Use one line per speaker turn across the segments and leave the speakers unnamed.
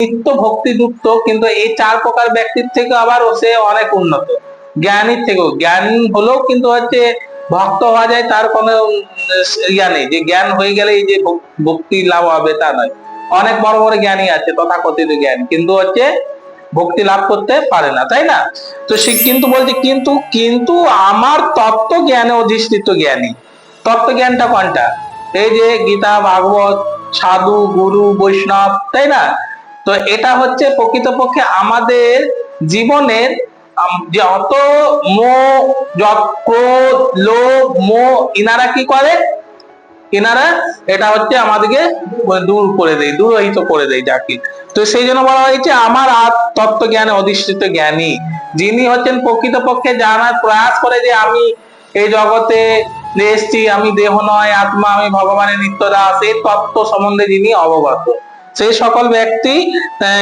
নিত্য ভক্তিযুক্ত কিন্তু এই চার প্রকার ব্যক্তির থেকে আবার সে অনেক উন্নত। জ্ঞানীর থেকেও, জ্ঞান হলেও কিন্তু হচ্ছে ভক্ত হওয়া যায়, তার কোনো ইয়া নেই, যে জ্ঞান হয়ে গেলে এই যে ভক্তি লাভ হবে তা নয়। অনেক বড় বড় জ্ঞানী আছে, তথাকথিত জ্ঞান, কিন্তু হচ্ছে ভক্তি লাভ করতে পারে না, তাই না? তো সে কিন্তু বলছে, কিন্তু কিন্তু আমার তত্ত্ব জ্ঞানে অধিষ্ঠিত জ্ঞানী। তত্ত্ব জ্ঞানটা কোনটা? এই যে গীতা, ভাগবত, সাধু, গুরু, বৈষ্ণব, তাই না? তো এটা হচ্ছে প্রকৃতপক্ষে আমাদের জীবনের যত যত ক্রোধ মোহ ইনারা কি করে? এনারা এটা হচ্ছে আমাদেরকে দূর করে দেয়, দূরহিত করে দেয় যাকে। তো সেই জন্য বলা হয়েছে আমার তত্ত্ব জ্ঞানে অধিষ্ঠিত জ্ঞানী, যিনি হচ্ছেন প্রকৃতপক্ষে জানার প্রয়াস করে যে আমি এই জগতে এসছি, আমি দেহ নয়, আত্মা, আমি ভগবানের নিত্য দাস এই তত্ত্ব সম্বন্ধে যিনি অবগত। সেই সকল ব্যক্তি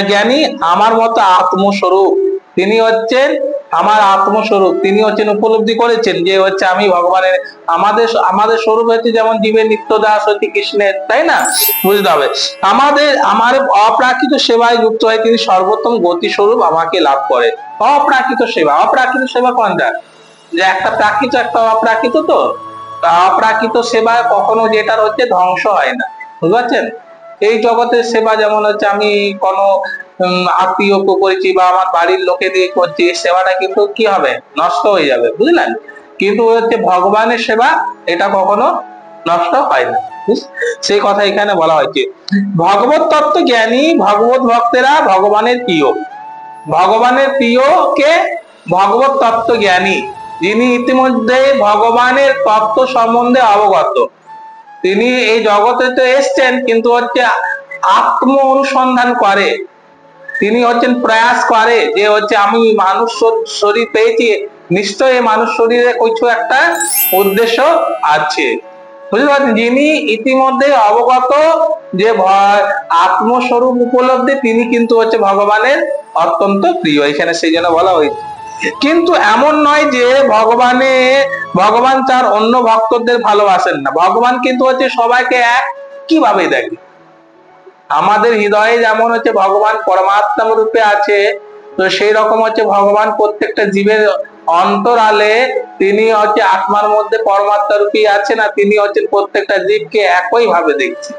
জ্ঞানী আমার মতো আত্মস্বরূপ। তিনি হচ্ছেন আমার আত্মস্বরূপ। তিনি হচ্ছেন উপলব্ধি করেছেন যে হচ্ছে আমি ভগবানের, আমাদের আমাদের স্বরূপ হচ্ছে যেমন জীবের নিত্য দাস হচ্ছে কৃষ্ণের, তাই না? বুঝতে হবে। আমাদের, আমার অপ্রাকৃত সেবায় যুক্ত হয়ে তিনি সর্বোত্তম গতি স্বরূপ আমাকে লাভ করে অপ্রাকৃত সেবা। অপ্রাকৃত সেবা কোনটা? যে একটা প্রাকৃত, একটা অপ্রাকৃত তা অপ্রাকৃত সেবা কখনো যেটার হচ্ছে ধ্বংস হয় না। বুঝতে পারছেন? এই জগতের সেবা যেমন হচ্ছে আমি কোনো উম, আত্মীয়কে করেছি বা আমার বাড়ির লোকে দিয়ে করছি সেবাটা কিন্তু কি হবে? নষ্ট হয়ে যাবে বুঝলেন? কিন্তু হচ্ছে ভগবানের সেবা এটা কখনো নষ্ট হয় না সেই কথা এখানে বলা হয়েছে। ভগবত তত্ত্ব জ্ঞানী ভগবত ভক্তেরা ভগবানের প্রিয়। ভগবানের প্রিয় কে? ভগবত তত্ত্ব জ্ঞানী। যিনি ইতিমধ্যে ভগবানের তত্ত্ব সম্বন্ধে অবগত। তিনি এই জগতে তো এসছেন, কিন্তু হচ্ছে আত্ম অনুসন্ধান করে। তিনি হচ্ছেন প্রয়াস করে যে হচ্ছে আমি মানুষ শরীর পেয়েছি, নিশ্চয়ই মানুষ শরীরে কিছু একটা উদ্দেশ্য আছে। বুঝতে পারছেন? যিনি ইতিমধ্যে অবগত যে আত্মস্বরূপ উপলব্ধি, তিনি কিন্তু হচ্ছে ভগবানের অত্যন্ত প্রিয়। এখানে সেই জন্য বলা হয়েছে। কিন্তু এমন নয় যে ভগবানে, ভগবান তার অন্য ভক্তদের ভালোবাসেন না। ভগবান কিন্তু হচ্ছে সবাইকে এক। কীভাবে দেখে আমাদের হৃদয়ে যেমন হচ্ছে ভগবান পরমাত্মা রূপে আছে, তো সেই রকম হচ্ছে ভগবান প্রত্যেকটা জীবের অন্তরালে তিনি হচ্ছে আত্মার মধ্যে পরমাত্মা রূপী আছে না তিনি হচ্ছে প্রত্যেকটা জীবকে একই ভাবে দেখছে।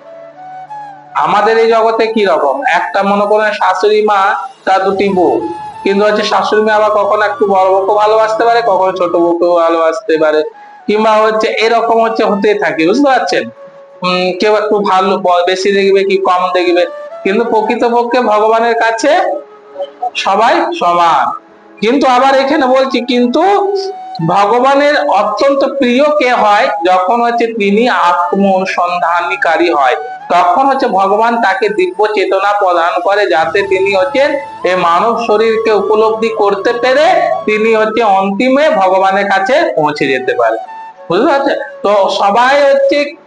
আমাদের এই জগতে কি রকম? একটা মনে করেন শাশুড়ি মা, তার দুটি বউ। কিন্তু হচ্ছে শাশুড়ি মেয়ে আবার কখনো একটু বড় বউকে ভালোবাসতে পারে, কখনো ছোট বউকেও ভালোবাসতে পারে। কিংবা হচ্ছে এরকম হচ্ছে হতে থাকে, বুঝতে পারছেন? কেউ একটু ভালো বেশি দেখবে কি কম দেখবে। কিন্তু প্রকৃতপক্ষে ভগবানের কাছে সবাই সমান। কিন্তু আবার এখানে বলছি, কিন্তু ভগবানের অত্যন্ত প্রিয় কে হয়? যখন হচ্ছে তিনি আত্ম অনুসন্ধানকারী হয়। তখন হচ্ছে ভগবান তাকে দিব্য চেতনা প্রদান করে যাতে তিনি হচ্ছে এই মানব শরীরকে উপলব্ধি করতে পেরে তিনি হচ্ছে অন্তিমে ভগবানের কাছে পৌঁছে যেতে পারে। বুঝতে পারছে তো সবাই হচ্ছে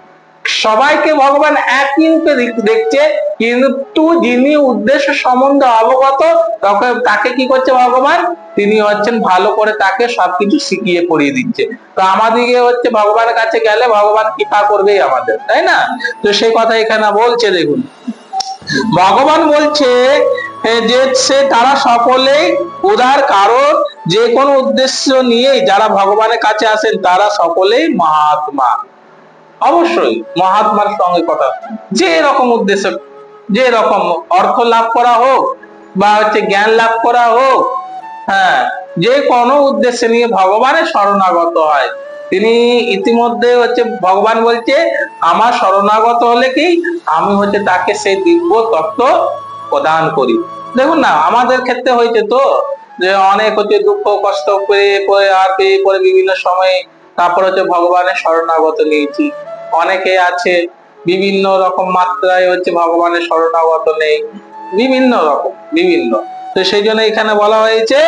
সবাইকে ভগবান একই রূপে দেখছে, কিন্তু যিনি উদ্দেশ্য সম্বন্ধে অবগত, তখন তাকে কি করছে ভগবান? তিনি হচ্ছেন ভালো করে তাকে সবকিছু শিখিয়ে পড়িয়ে দিচ্ছে। তো আমাদিকে হচ্ছে ভগবানের কাছে গেলে ভগবান কৃপা করবেই আমাদের, তাই না? তো সেই কথা এখানে বলছে, দেখুন। ভগবান বলছে যে সে তারা সকলেই উদার কারণ, যে কোনো উদ্দেশ্য নিয়েই যারা ভগবানের কাছে আসেন, তারা সকলেই মহাত্মা। অবশ্যই মহাত্মার সঙ্গে কথা। যে রকম উদ্দেশ্য, যে রকম অর্থ লাভ করা হোক বা হচ্ছে জ্ঞান লাভ করা হোক হ্যাঁ যে কোনো উদ্দেশ্যে নিয়ে ভগবানের শরণাগত হয়। তিনি ইতিমধ্যে হচ্ছে ভগবান বলছে, আমার শরণাগত হলে কি? আমি হচ্ছে তাকে সেই দিব্য তত্ত্ব প্রদান করি। দেখুন না, আমাদের ক্ষেত্রে হয়েছে তো যে অনেক হচ্ছে দুঃখ, কষ্ট পেয়ে আর পেয়ে পরে বিভিন্ন সময়ে তারপর হচ্ছে ভগবানের শরণাগত নিয়েছি। অনেকে আছে, বিভিন্ন রকম মাত্রায় হচ্ছে ভগবানের শরণাগত নেই, বিভিন্ন রকম, বিভিন্ন। তো সেই জন্য এখানে বলা হয়েছে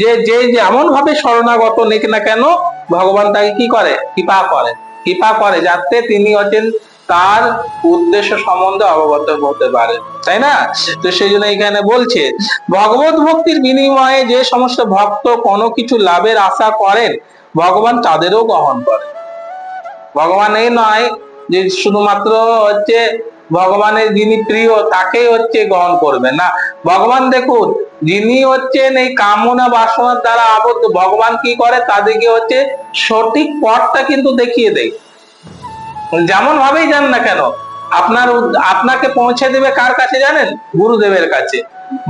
যে যে যেমন ভাবে শরণাগত নেক না কেন, ভগবান তাকে কি করে? কৃপা করে। কৃপা করে যাতে তিনি হচ্ছেন তার উদ্দেশ্য সম্বন্ধে অবগত হতে পারে তাই না? তো সেই জন্য এখানে বলছে, ভগবত ভক্তির বিনিময়ে যে সমস্ত ভক্ত কোনো কিছু লাভের আশা করেন, ভগবান তাদেরও গ্রহণ করে ভগবান এই নয় যে শুধুমাত্র হচ্ছে ভগবানের যিনি প্রিয়, তাকেই হচ্ছে গ্রহণ করবে না। ভগবান দেখুন, যিনি হচ্ছেন এই কামনা বাসনার দ্বারা আবদ্ধ, ভগবান কি করে? তাদেরকে হচ্ছে সঠিক পথটা কিন্তু দেখিয়ে দেয়। যেমন ভাবেই যান না কেন, আপনার আপনাকে পৌঁছে দেবে কার কাছে জানেন? গুরুদেবের কাছে।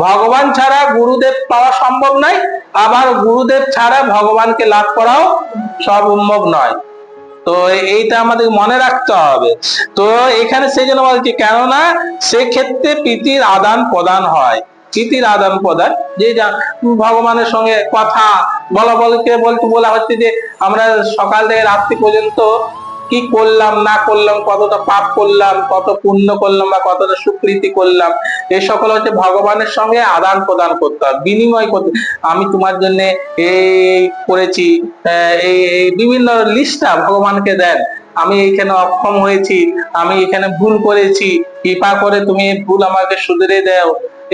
ভগবান ছাড়া গুরুদেব পাওয়া সম্ভব নয়, আবার গুরুদেব ছাড়া ভগবানকে লাভ করাও সম্ভব নয়। তো এইটা আমাদের মনে রাখতে হবে। তো এখানে সেই জন্য বলছি কেননা সেক্ষেত্রে প্রীতির আদান প্রদান হয়। প্রীতির আদান প্রদান, যে ভগবানের সঙ্গে কথা, বলা বলতে বলতে বলা হচ্ছে যে, আমরা সকাল থেকে রাত্রি পর্যন্ত কি করলাম, না করলাম, কতটা পাপ করলাম, কত পুণ্য করলাম বা কতটা সুকৃতি করলাম এই সকল হচ্ছে ভগবানের সঙ্গে আদান প্রদান করতে হবে বিনিময় করতে আমি তোমার জন্য এই করেছি এই বিভিন্ন লিস্টটা ভগবানকে দেন। আমি এখানে অক্ষম হয়েছি, আমি এখানে ভুল করেছি, কৃপা করে তুমি ভুল আমাকে শুধরে দাও।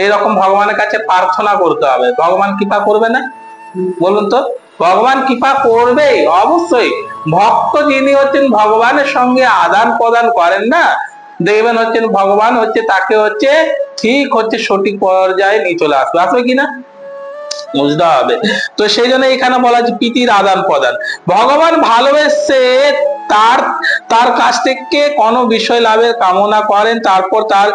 এরকম ভগবানের কাছে প্রার্থনা করতে হবে। ভগবান কৃপা করবে না? বলুন তো। ভগবান কৃপা করবে অবশ্যই। ভক্ত যিনি হচ্ছেন ভগবানের সঙ্গে আদান প্রদান করেন না দেখবেন হচ্ছেন, ভগবান হচ্ছে তাকে হচ্ছে ঠিক হচ্ছে সঠিক পর্যায়ে নিয়ে চলে আসবে। আসবে কিনা বুঝতে হবে। তো সেই জন্য এখানে বলা হচ্ছে প্রীতির আদান প্রদান। ভগবান ভালোবেসে তার তার কাছ থেকে কোনো বিষয় লাভের কামনা করেন, তারপর তার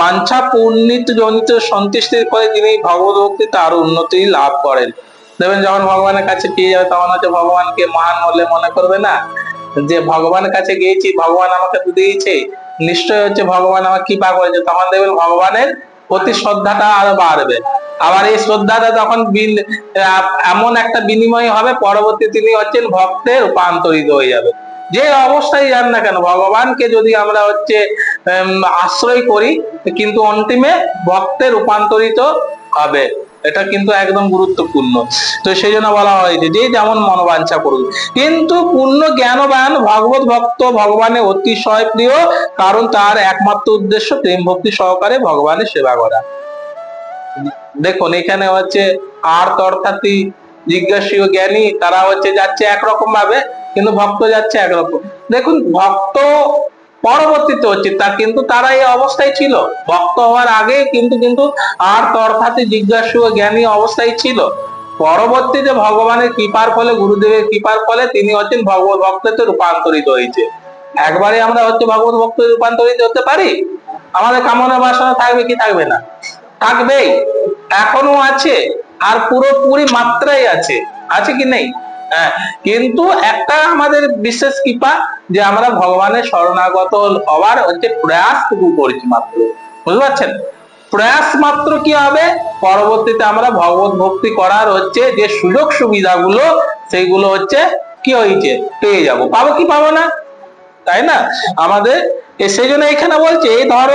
বাঞ্ছা পূর্ণিত জনিত সন্তুষ্টির পরে তিনি ভগবত ভক্তি তার উন্নতি লাভ করেন। দেখবেন যখন ভগবানের কাছে পেয়ে যাবে, তখন হচ্ছে ভগবানকে মহান বলে মনে করবে না? যে ভগবানের কাছে গিয়েছি, ভগবান আমাকে দিয়েছে নিশ্চয় হচ্ছে ভগবান আমার কৃপা করেছে, তখন দেখবেন ভগবানের প্রতি শ্রদ্ধাটা আরও বাড়বে। আবার এই শ্রদ্ধাটা তখন এমন একটা বিনিময় হবে, পরবর্তী তিনি হচ্ছেন ভক্তে রূপান্তরিত হয়ে যাবে। যে অবস্থায় যান না কেন, ভগবানকে যদি আমরা হচ্ছে আশ্রয় করি, কিন্তু অন্তিমে ভক্তে রূপান্তরিত হবে। এটা কিন্তু একদম গুরুত্বপূর্ণ। তো সেই জন্য বলা হয়েছে যে যেমন মনোবাঞ্ছা করুন। কিন্তু পূর্ণ জ্ঞানবান ভগবত ভক্ত ভগবানের অতিশয় প্রিয়, কারণ তার একমাত্র উদ্দেশ্য প্রেম ভক্তি সহকারে ভগবানের সেবা করা। দেখুন, এখানে হচ্ছে আর্থ অর্থাৎ জিজ্ঞাসীয় জ্ঞানী, তারা হচ্ছে যাচ্ছে একরকম ভাবে কিন্তু ভক্ত যাচ্ছে একরকম। দেখুন, ভক্ত পরবর্তীতে হচ্ছে তা কিন্তু তারা এই অবস্থায় ছিল। ভক্ত হওয়ার আগে কিন্তু কিন্তু আর্থ অর্থাৎ জিজ্ঞাসীয় জ্ঞানী অবস্থায় ছিল। পরবর্তীতে ভগবানের কৃপার ফলে, গুরুদেবের কৃপার ফলে তিনি হচ্ছেন ভগবত ভক্ততে রূপান্তরিত হয়েছে। একবারে আমরা হচ্ছে ভগবত ভক্ত রূপান্তরিত হতে পারি? আমাদের কামনা বাসনা থাকবে কি থাকবে না? থাকবেই। এখনও আছে। আর পুরোপুরি মাত্রাই আছে। আছে কি নেই? হ্যাঁ কিন্তু একটা আমাদের বিশেষ কৃপা যে আমরা ভগবানের শরণাগত হওয়ার হচ্ছে প্রয়াসটুকু করেছি মাত্র। বুঝতে পারছেন? প্রয়াস মাত্র কি হবে? পরবর্তীতে আমরা ভগবত ভক্তি করার হচ্ছে যে সুযোগ সুবিধাগুলো সেইগুলো হচ্ছে কি হয়েছে? পেয়ে যাব। পাবো কি পাবো না? তাই না? আমাদের সেই জন্য এখানে বলছে, এই ধর,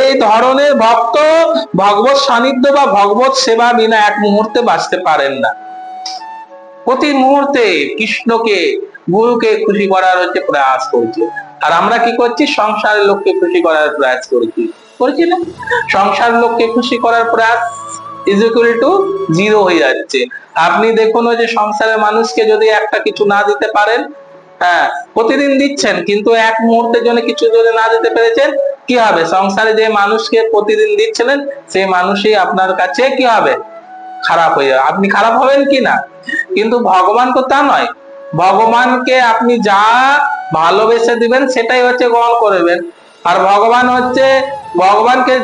এই ধরনের ভক্ত ভগবত সান্নিধ্য বা ভগবত সেবা বিনা এক মুহূর্তে বাঁচতে পারেন না। প্রতি মুহূর্তে কৃষ্ণকে, গুরুকে খুশি করার হচ্ছে প্রয়াস করছে। আর আমরা কি করছি? সংসারের লোককে খুশি করার প্রয়াস করছি। করছি না? সংসার লোককে খুশি করার প্রয়াস ইজ টু জিরো হয়ে যাচ্ছে। আপনি দেখুন যে সংসারের মানুষকে যদি একটা কিছু না দিতে পারেন হ্যাঁ প্রতিদিন দিচ্ছেন, কিন্তু এক মুহূর্তের জন্য কিছু যদি না দিতে পেরেছেন, কি হবে? সংসারে যে মানুষকে প্রতিদিন দিচ্ছিলেন, সেই মানুষই আপনার কাছে কি হবে? খারাপ হয়ে যাবে। আপনি খারাপ হবেন কি না? কিন্তু ভগবান তো তা নয়। ভগবানকে আপনি যা ভালোবেসে দিবেন, সেটাই হচ্ছে গ্রহণ করবেন। আর ভগবান হচ্ছে, ভগবানকে,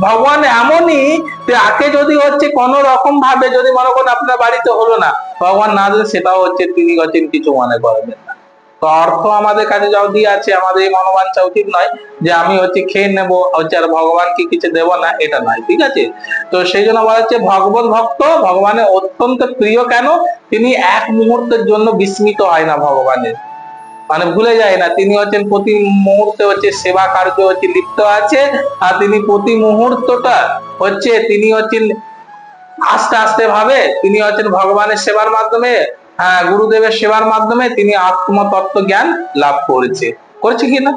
ভগবান এমনই আগে যদি হচ্ছে কোন রকম ভাবে যদি মনে করেন আপনার বাড়িতে হলো না, ভগবান না দিলে সেটাও হচ্ছে তিনি হচ্ছেন কিছু মনে করবেন না। তো অর্থ আমাদের কাছে যাও দিয়ে আছে, আমাদের এই মনোবাঞ্ছা উচিত নয় যে আমি হচ্ছে খেয়ে নেব, হচ্ছে আর ভগবানকে কিছু দেব না, এটা নয়, ঠিক আছে? তো সেই জন্য বলা হচ্ছে ভগবত ভক্ত ভগবানের অত্যন্ত প্রিয় কেন? তিনি এক মুহূর্তের জন্য বিস্মিত হয় না ভগবানের। মানে ভুলে যায় না, তিনি হচ্ছেন প্রতি মুহূর্তে হচ্ছে সেবা কার্য হচ্ছে লিপ্ত আছে, আর তিনি প্রতি মুহূর্তটা হচ্ছে, তিনি হচ্ছেন আস্তে আস্তে ভাবে, তিনি হচ্ছেন ভগবানের সেবার মাধ্যমে গুরুদেবের সেবার মাধ্যমে তিনি আত্মতত্ত্ব জ্ঞান লাভ করেছে। করেছে কিনা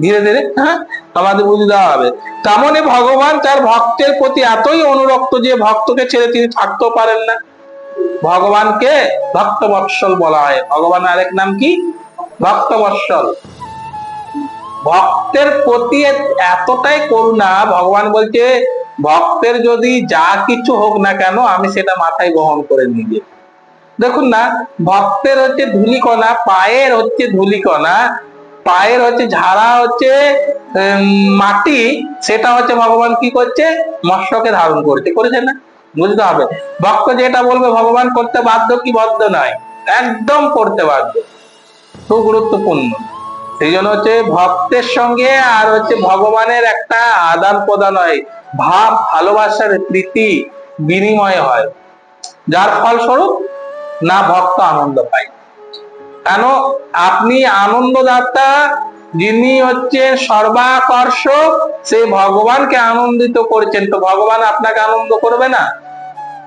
ধীরে ধীরে হ্যাঁ আমাদের বুঝে দেওয়া হবে। তেমনই ভগবান তার ভক্তের প্রতি এতই অনুরক্ত যে ভক্তকে ছেড়ে তিনি থাকতেও পারেন না। ভগবানকে ভক্ত বৎসল বলা হয়। ভগবানের আরেক নাম কি? ভক্ত বৎসল ভক্তের প্রতি এতটাই করুণা, ভগবান বলছে, ভক্তের যদি যা কিছু হোক না কেন, আমি সেটা মাথায় গ্রহণ করে নিয়ে দেখুন না, ভক্তের হচ্ছে ধুলিকণা, পায়ের হচ্ছে ধুলিকণা, পায়ের হচ্ছে ঝাড়া হচ্ছে মাটি, সেটা হচ্ছে ভগবান কি করছে? মৎস্যকে ধারণ করছে। করেছে না? বুঝতে হবে। ভক্ত যেটা বলবে ভগবান করতে বাধ্য কি বদ্ধ নয়। একদম করতে বাধ্য। খুব গুরুত্বপূর্ণ। সেই জন্য হচ্ছে ভক্তের সঙ্গে আর হচ্ছে ভগবানের একটা আদান প্রদান হয়। ভাব, ভালোবাসার প্রীতি বিনিময় হয়। যার ফলস্বরূপ না ভক্ত আনন্দ পায়। কেন? আপনি আনন্দদাতা যিনি হচ্ছে সর্বাকর্ষক, সেই ভগবানকে আনন্দিত করছেন। তো ভগবান আপনাকে আনন্দ করবে না?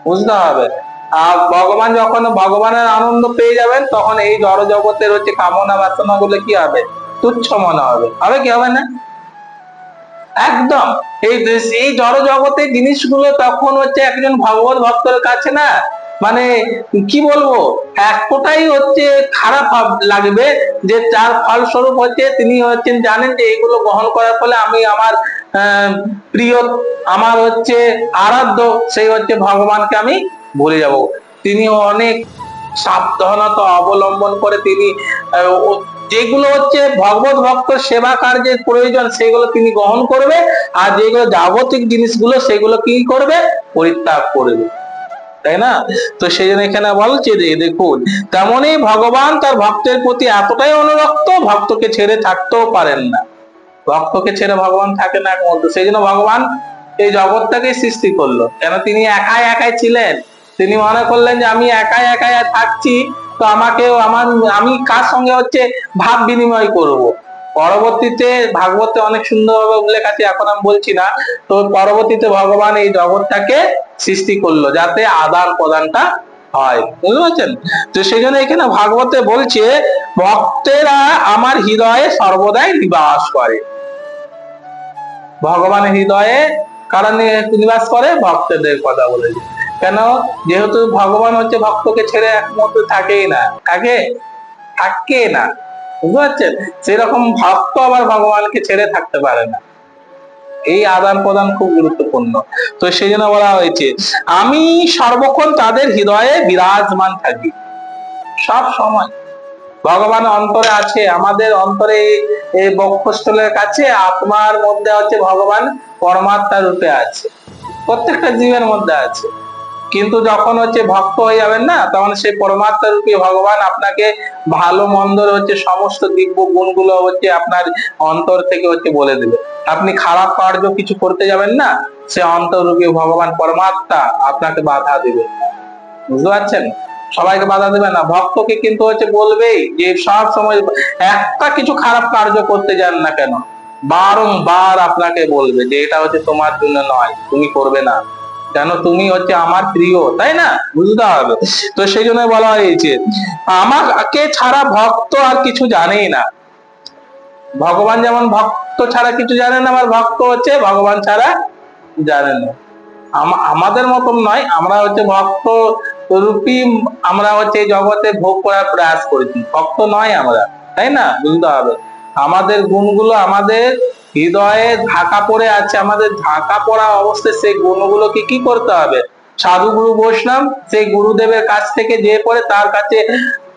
বুঝতে হবে। আর ভগবান যখন ভগবানের আনন্দ পেয়ে যাবেন, তখন এই জড় জগতের হচ্ছে কামনা বাসনা গুলো কি হবে? তুচ্ছ মনে হবে। হবে কি হবে না? একদম। এই এই জড় জগতের জিনিসগুলো তখন হচ্ছে একজন ভগবত ভক্তের কাছে না মানে কি বলব? এতটাই হচ্ছে খারাপ লাগবে যে যার ফলস্বরূপ হচ্ছে তিনি হচ্ছেন, জানেন যে এগুলো গ্রহণ করার ফলে আমি আমার প্রিয়, আমার হচ্ছে আরাধ্য, সেই হচ্ছে ভগবানকে আমি ভুলে যাব। তিনি অনেক সাবধানতা অবলম্বন করে তিনি যেগুলো হচ্ছে ভগবত ভক্ত সেবা কার্যের প্রয়োজন, সেগুলো তিনি গ্রহণ করবে আর যেগুলো জাগতিক জিনিসগুলো সেগুলো কি করবে? পরিত্যাগ করবে। তাই না? তো সেই জন্য এখানে বলছে যে, দেখুন, তেমনই ভগবান তার ভক্তের প্রতি এতটাই অনুরক্ত, ভক্তকে ছেড়ে থাকতেও পারেন না। ভক্তকে ছেড়ে ভগবান থাকে না একমাত্র সেই জন্য ভগবান এই জগৎটাকে সৃষ্টি করল। কেন? তিনি একাই একাই ছিলেন। তিনি মনে করলেন যে, আমি একাই একাই থাকছি, তো আমাকে আমার, আমি কার সঙ্গে হচ্ছে ভাব বিনিময় করব। পরবর্তীতে ভাগবতে অনেক সুন্দরভাবে উল্লেখ আছে, এখন আমি বলছি না। তো পরবর্তীতে ভগবান এই জগৎটাকে সৃষ্টি করল যাতে আদান প্রদানটা হয়। বুঝতে পারছেন? তো সেই জন্য এখানে ভাগবতে বলছে, ভক্তেরা আমার হৃদয়ে সর্বদাই নিবাস করে। ভগবানের হৃদয়ে কারণ নিবাস করে? ভক্তদের কথা বলেছে কেন? যেহেতু ভগবান হচ্ছে ভক্তকে ছেড়ে একমাত্র থাকেই না। থাকে? থাকে না। বুঝতে পারছেন? সেরকম ভক্ত আবার ভগবানকে ছেড়ে থাকতে পারে না। এই আদান প্রদান খুব গুরুত্বপূর্ণ। তো সেই জন্য বলা হয়েছে, আমি সর্বক্ষণ তাদের হৃদয়ে বিরাজমান থাকি। সব সময়। ভগবান অন্তরে আছে, আমাদের অন্তরে এই বক্ষস্থলের কাছে, আত্মার মধ্যে হচ্ছে ভগবান, পরমাত্মা রূপে আছে। প্রত্যেকটা জীবের মধ্যে আছে। কিন্তু যখন হচ্ছে ভক্ত হয়ে যাবেন না, তখন সেই পরমাত্মা রূপী ভগবান আপনাকে ভালো মন্দর হচ্ছে সমস্ত দিব্য গুণগুলো হচ্ছে আপনার অন্তর থেকে হচ্ছে বলে দেবে। আপনি খারাপ কার্য কিছু করতে যাবেন না, সে অন্তরূপী ভগবান পরমাত্মা আপনাকে বাধা দিবে। বুঝতে পারছেন? সবাইকে বাধা দেবে না। ভক্তকে কিন্তু হচ্ছে বলবেই যে সব সময় একটা কিছু খারাপ কার্য করতে যান না কেন, বারংবার আপনাকে বলবে যে এটা হচ্ছে তোমার জন্য নয়, তুমি করবে না। কেন তুমি হচ্ছে আমার প্রিয়, তাই না? বুঝতে হবে। তো সেই জন্য বলা হয়েছে, আমাকে ছাড়া ভক্ত আর কিছু জানেই না। ভগবান যেমন ভক্ত ছাড়া কিছু জানে না, আমার ভক্ত হচ্ছে ভগবান ছাড়া জানে না। আমাদের মতন নয়, আমরা হচ্ছে ভক্ত রূপী, আমরা হচ্ছে জগতে ভোগ করার প্রয়াস করেছি। ভক্ত নয় আমরা, তাই না? বুঝতে হবে। আমাদের গুণগুলো আমাদের হৃদয়ে ঢাকা পড়ে আছে, আমাদের ঢাকা পড়া অবস্থায় সেই গুণগুলোকে কি করতে হবে? সাধু গুরু বৈষ্ণব, সেই গুরুদেবের কাছ থেকে যে পরে তার কাছে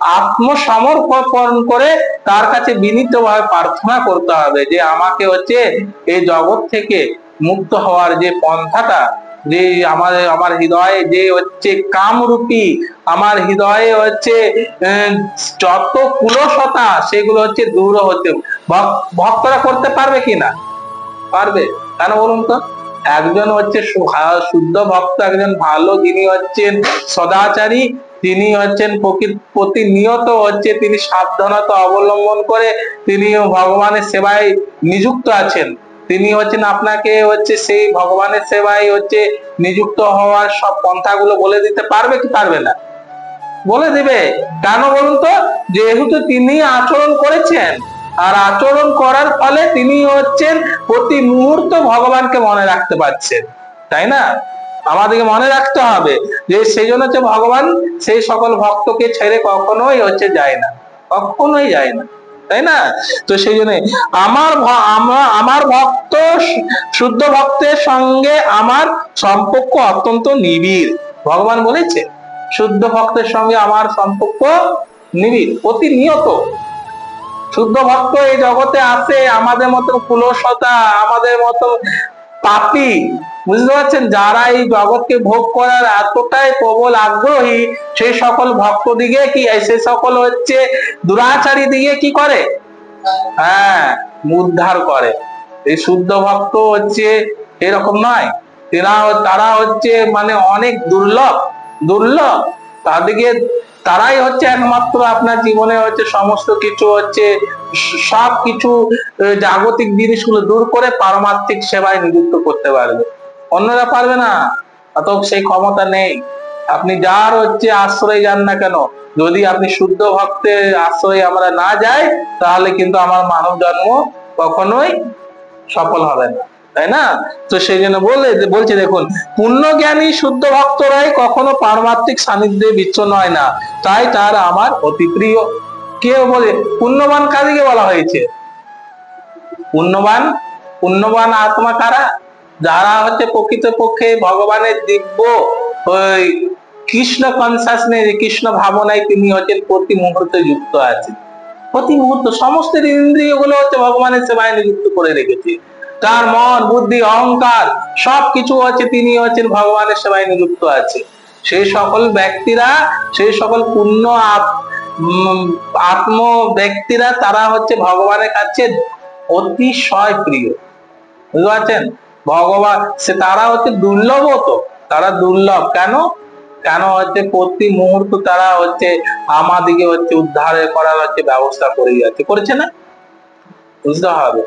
আত্মসমর্পণ করে তার কাছে বিনীতভাবে প্রার্থনা করতে হবে যে আমাকে হচ্ছে এই জগৎ থেকে মুক্ত হওয়ার যে পন্থাটা, যে আমাদের, আমার হৃদয়ে যে হচ্ছে কামরূপী, আমার হৃদয়ে হচ্ছে যত কুলসতা, সেগুলো হচ্ছে দূর ভক- ভক্তরা করতে পারবে কিনা? পারবে। কেন বলুন তো? একজন হচ্ছে শুদ্ধ ভক্ত, একজন ভালো যিনি হচ্ছেন সদাচারী, তিনি হচ্ছেন প্রতিনিয়ত হচ্ছে তিনি সাবধানতা অবলম্বন করে তিনি ভগবানের সেবায় নিযুক্ত আছেন। তিনি হচ্ছেন আপনাকে হচ্ছে সেই ভগবানের সেবায় হচ্ছে নিযুক্ত হওয়ার সব পন্থাগুলো বলে দিতে পারবে কি পারবে না? বলে দিবে। কেন বলুন তো? যেহেতু তিনি আচরণ করেছেন। আর আচরণ করার ফলে তিনি হচ্ছেন প্রতি মুহূর্ত ভগবানকে মনে রাখতে পারছেন, তাই না? আমাদেরকে মনে রাখতে হবে যে সেই জন্য হচ্ছে ভগবান সেই সকল ভক্তকে ছেড়ে কখনোই হচ্ছে যায় না, কখনোই যায় না, তাই না? তো সেই জন্য আমার আমার ভক্ত, শুদ্ধ ভক্তের সঙ্গে আমার সম্পর্ক অত্যন্ত নিবিড়। ভগবান বলেছে, শুদ্ধ ভক্তের সঙ্গে আমার সম্পর্ক নিবিড়, প্রতিনিয়ত। শুদ্ধ ভক্ত এই জগতে আছে, আমাদের মতো কুলসতা, আমাদের মতো পাপি। বুঝতে পারছেন? যারা এই জগৎকে ভোগ করার এতটাই প্রবল আগ্রহী সেই সকল ভক্ত দিকে কি সে সকল হচ্ছে দুরাচারী দিকে কি করে? হ্যাঁ উদ্ধার করে। এই শুদ্ধ ভক্ত হচ্ছে এরকম নয়। এরা, তারা হচ্ছে মানে অনেক দুর্লভ দুর্লভ। তাদেরকে তারাই হচ্ছে একমাত্র আপনার জীবনে হচ্ছে সমস্ত কিছু হচ্ছে সব কিছু জাগতিক জিনিসগুলো দূর করে পারমার্থিক সেবায় নিযুক্ত করতে পারবে। অন্যরা পারবে না। অত সেই ক্ষমতা নেই। আপনি যার হচ্ছে আশ্রয় যান না কেন, যদি আপনি শুদ্ধ ভক্তের আশ্রয় আমরা না যাই, তাহলে কিন্তু আমার মানব জন্ম কখনোই সফল হবে না। তাই না? তো সেই জন্য বলে, বলছে দেখুন পূর্ণ জ্ঞানী শুদ্ধ ভক্তরাই কখনো পারমার্থিক সান্নিধ্যে বিচ্ছন্ন হয় না। তাই তার আমার অতি প্রিয় কে বলে? পুণ্যবান কাদিকে বলা হয়েছে? পুণ্যবান পুণ্যবান আত্মা কারা? যারা হচ্ছে প্রকৃত পক্ষে ভগবানের দিব্য, ওই কৃষ্ণ কনসাসনেস কৃষ্ণ ভাবনায় তিনি হচ্ছেন প্রতি মুহূর্তে যুক্ত আছেন। প্রতি মুহূর্ত সমস্ত ইন্দ্রিয়গুলো হচ্ছে ভগবানের সেবায় নিযুক্ত করে রেখেছে। তার মন, বুদ্ধি, অহংকার, সবকিছু হচ্ছে তিনি হচ্ছেন ভগবানের সেবায় নিযুক্ত আছে। সেই সকল ব্যক্তিরা, সেই সকল পূর্ণ আত্ম ব্যক্তিরা, তারা হচ্ছে ভগবানের কাছে অতিশয় প্রিয়। বুঝতে পারছেন? ভগবান, সে তারা হচ্ছে দুর্লভ তো, তারা দুর্লভ। কেন? কেন হচ্ছে প্রতি মুহূর্ত তারা হচ্ছে আমাদিকে হচ্ছে উদ্ধার করার হচ্ছে ব্যবস্থা করে যাচ্ছে। করেছে না? বুঝতে হবে।